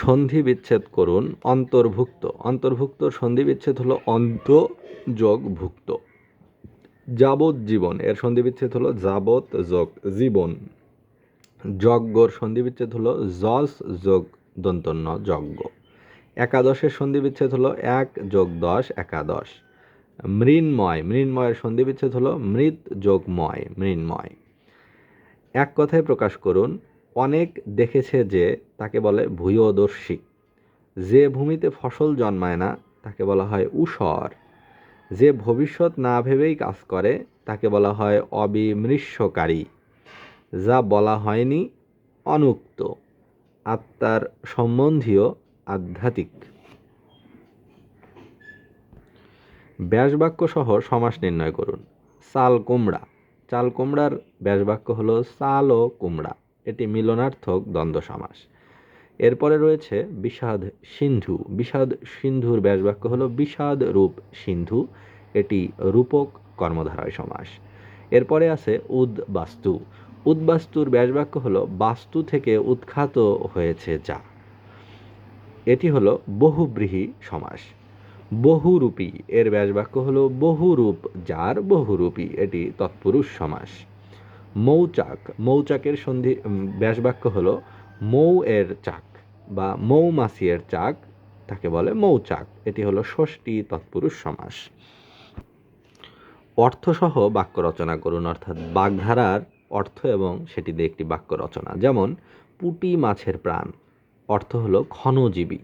সন্ধি বিচ্ছেদ করুন, অন্তর্ভুক্ত। অন্তর্ভুক্ত সন্ধি বিচ্ছেদ হলো অন্ত যোগ ভুক্ত যাবৎ জীবন এর সন্ধি বিচ্ছেদ হলো যাবৎ যোগ জীবন। যজ্ঞর সন্ধি বিচ্ছেদ হলো যশ যোগ দন্তন্য যজ্ঞ। একাদশের সন্ধি বিচ্ছেদ হলো এক যোগ দশ একাদশ। মৃন্ময়, মৃন্ময়ের সন্ধি বিচ্ছেদ হলো মৃত যোগময় মৃন্ময়। এক কথায় প্রকাশ করুন অনেক দেখেছে যে তাকে বলে ভূয়দর্শী। যে ভূমিতে ফসল জন্মায় না, তাকে বলা হয় উষর। যে ভবিষ্যৎ না ভেবেই কাজ করে, তাকে বলা হয় অবিমৃষ্যকারী। যা বলা হয়নি অনুক্ত। আত্মার সম্বন্ধীয় আধ্যাত্মিক। ব্যাসবাক্য সহ সমাস নির্ণয় করুন। চাল কুমড়া। চাল কুমড়ার ব্যাসবাক্য হলো চাল ও কুমড়া। এটি মিলনার্থক দ্বন্দ্ব সমাস। এরপরে রয়েছে বিষাদ সিন্ধু। বিষাদ সিন্ধুর ব্যাসবাক্য হলো বিষাদ রূপ সিন্ধু। এটি রূপক কর্মধারয় সমাস। এরপরে আছে উদ্বাস্তু। উদ্বাস্তুর ব্যাসবাক্য হলো বাস্তু থেকে উৎখাত হয়েছে যা। এটি হলো বহুব্রীহি সমাস। বহুরূপী। এর ব্যাসবাক্য হলো বহুরূপ যার বহুরূপী। এটি তৎপুরুষ সমাস। মৌচাক। মৌচাকের সন্ধি ব্যাসবাক্য হলো মৌ এর চাক বা মৌমাছি এর চাক, তাকে বলে মৌচাক। এটি হলো ষষ্ঠী তৎপুরুষ সমাস। অর্থসহ বাক্য রচনা করুন, অর্থাৎ বাগধারার অর্থ এবং সেটি দিয়ে একটি বাক্য রচনা। যেমন, পুঁটি মাছের প্রাণ। অর্থ হলো ক্ষণজীবী।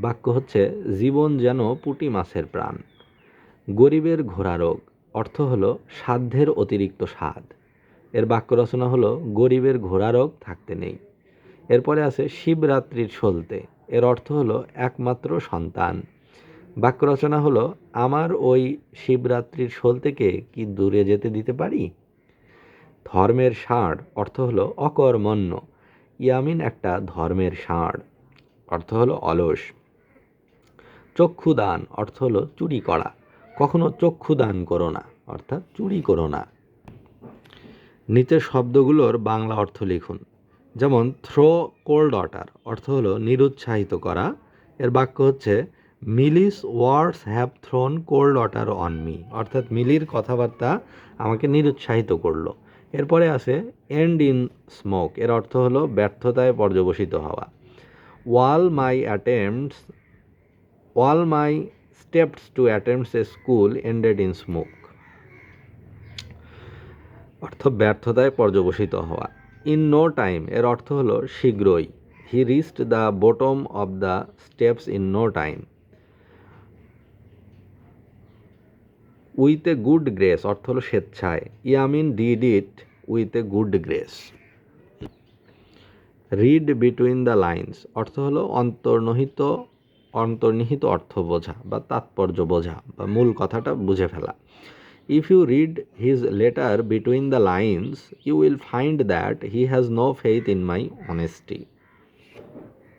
বাক্য হচ্ছে, জীবন যেন পুঁটি মাছের প্রাণ। গরিবের ঘোড়া রোগ। অর্থ হলো সাধ্যের অতিরিক্ত স্বাদ। এর বাক্য রচনা হলো, গরিবের ঘোড়া রোগ থাকতে নেই। এরপরে আছে, শিবরাত্রির সলতে। এর অর্থ হলো, একমাত্র সন্তান। বাক্য রচনা হলো, আমার ওই শিবরাত্রির সলতেকে কি দূরে যেতে দিতে পারি? ধর্মের ষাঁড়, অর্থ হলো, অকর্মণ্য। ইয়ামিন একটা ধর্মের ষাঁড়, অর্থ হলো, অলস। চক্ষুদান, অর্থ হলো, চুরি করা। কখনো চক্ষুদান করো না, অর্থাৎ চুরি করো না। নিচের শব্দগুলোর বাংলা অর্থ লিখুন। যেমন থ্রো কোল্ড ওয়াটার অর্থ হলো নিরুৎসাহিত করা। এর বাক্য হচ্ছে Milly's words have thrown cold water on me অর্থাৎ মিলির কথাবার্তা আমাকে নিরুৎসাহিত করল। এরপরে আছে এন্ড ইন স্মোক এর অর্থ হলো ব্যর্থতায় পর্যবসিত হওয়া। All my attempts all my steps to attend a school ended in smoke অর্থ ব্যর্থতায় পর্যবসিত হওয়া। ইন নো টাইম এর অর্থ হলো শীঘ্রই। He reached the bottom of the steps in no time with a good grace অর্থ হলো স্বেচ্ছায়। Yamin did it with a good grace read between the lines অর্থ হলো অন্তর্নিহিত অন্তর্নিহিত অর্থ বোঝা বা তাৎপর্য বোঝা বা মূল কথাটা বুঝে ফেলা। If you read his letter between the lines, you will find that he has no faith in my honesty.